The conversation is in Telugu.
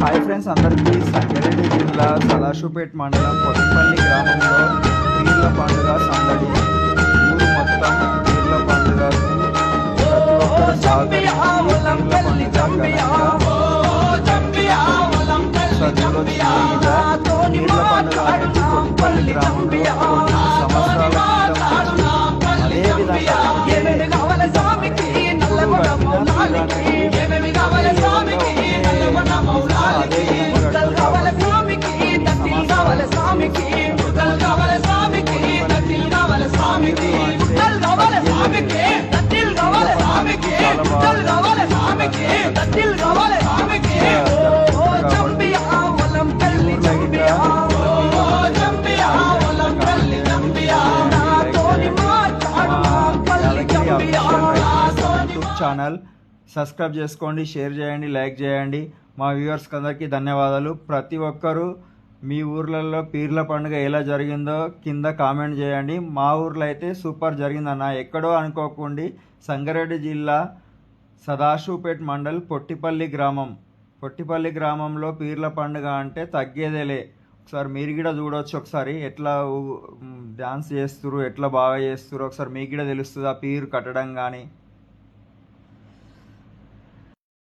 హాయ్ ఫ్రెండ్స్ అందరికీ సంగారెడ్డి జిల్లా సలాషుపేట్ మండలం కొత్తపల్లి గ్రామంలో పీర్ల పండుగ సందడి ఊరు మొత్తం పీర్ల పండుగకు ప్రతి ఒక్కరు సహకరించి పీర్ల పండుగ అనేది గ్రామంలో కొన్ని సంవత్సరాల క్రితం అదేవిధంగా ఛానల్ సబ్స్క్రైబ్ చేసుకోండి షేర్ చేయండి లైక్ చేయండి. మా వ్యూవర్స్కి అందరికీ ధన్యవాదాలు. ప్రతి ఒక్కరూ మీ ఊర్లలో పీర్ల పండుగ ఎలా జరిగిందో కింద కామెంట్ చేయండి. మా ఊర్లో అయితే సూపర్ జరిగిందన్న. ఎక్కడో అనుకోకుండా. సంగారెడ్డి జిల్లా సదాశివపేట్ మండల్ పొట్టిపల్లి గ్రామం. పొట్టిపల్లి గ్రామంలో పీర్ల పండుగ అంటే తగ్గేదేలే. ఒకసారి మీరు కూడా చూడవచ్చు ఒకసారి. ఎట్లా డ్యాన్స్ డాన్స్ చేస్తురు ఎట్లా బాగా చేస్తురు ఒకసారి మీకు కూడా తెలుస్తుంది ఆ పీరు కట్టడం కానీ.